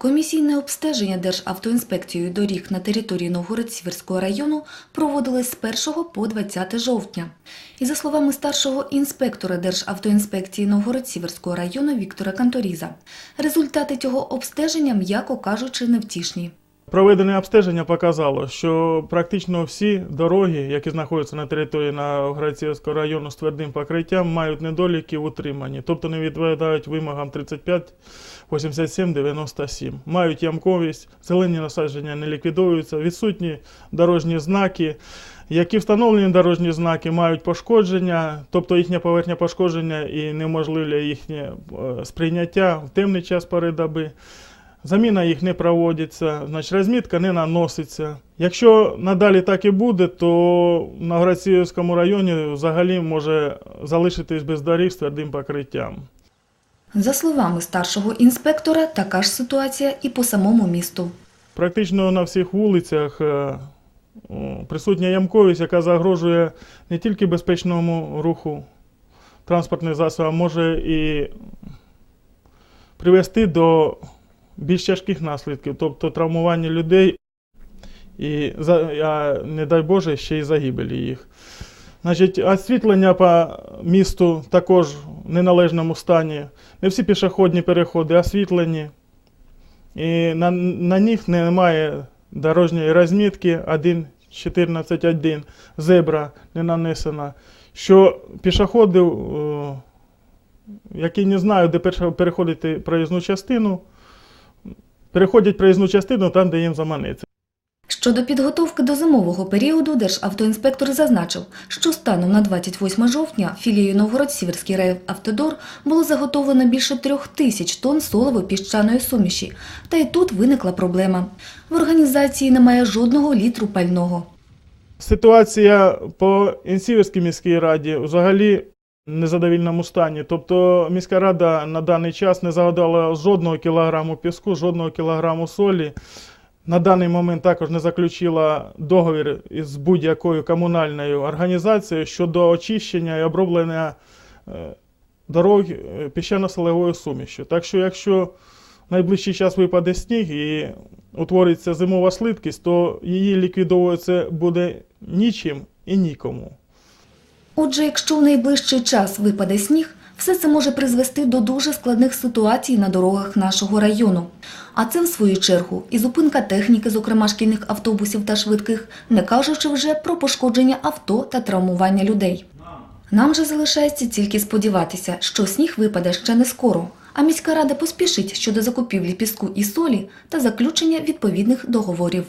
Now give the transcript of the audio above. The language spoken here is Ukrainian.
Комісійне обстеження Державтоінспекцією доріг на території Новгород-Сіверського району проводилось з 1 по 20 жовтня. І за словами старшого інспектора Державтоінспекції Новгород-Сіверського району Віктора Канторіза, результати цього обстеження, м'яко кажучи, невтішні. Проведене обстеження показало, що практично всі дороги, які знаходяться на території Новгород-Сіверського району з твердим покриттям, мають недоліки в утриманні, тобто не відповідають вимогам 35, 87, 97. Мають ямковість, зелені насадження не ліквідуються, відсутні дорожні знаки. Які встановлені дорожні знаки мають пошкодження, тобто їхня поверхня пошкодження і неможливе їхнє е, сприйняття в темний час пори доби. Заміна їх не проводиться, значить розмітка не наноситься. Якщо надалі так і буде, то на Грацівському районі взагалі може залишитись без доріг з твердим покриттям. За словами старшого інспектора, така ж ситуація і по самому місту. Практично на всіх вулицях е, присутня ямковість, яка загрожує не тільки безпечному руху транспортних засобів, а може і привести до більш тяжких наслідків, тобто травмування людей і, а, не дай Боже, ще й загибелі їх. Значить, освітлення по місту також в неналежному стані. Не всі пішохідні переходи освітлені. І на, на них немає дорожньої розмітки 1.14.1, зебра не нанесена. Що пішоходи, які не знають, де переходити проїзну частину, переходять проїзну частину там, де їм заманеться. Щодо підготовки до зимового періоду, Державтоінспектор зазначив, що станом на 28 жовтня філією Новгород-Сіверський райавтодор було заготовлено більше трьох тисяч тонн солово-піщаної суміші. Та й тут виникла проблема. В організації немає жодного літру пального. Ситуація по Інсіверській міській раді взагалі незадовільному стані. Тобто міська рада на даний час не загадала жодного кілограму піску, жодного кілограму солі. На даний момент також не заключила договір із будь-якою комунальною організацією щодо очищення і оброблення е, дорог е, піщано-солевою сумішю. Так що, якщо в найближчий час випаде сніг і утвориться зимова слидкість, то її ліквідовувати буде нічим і нікому. Отже, якщо в найближчий час випаде сніг, все це може призвести до дуже складних ситуацій на дорогах нашого району. А це, в свою чергу, і зупинка техніки, зокрема шкільних автобусів та швидких, не кажучи вже про пошкодження авто та травмування людей. Нам же залишається тільки сподіватися, що сніг випаде ще не скоро, а міська рада поспішить щодо закупівлі піску і солі та заключення відповідних договорів.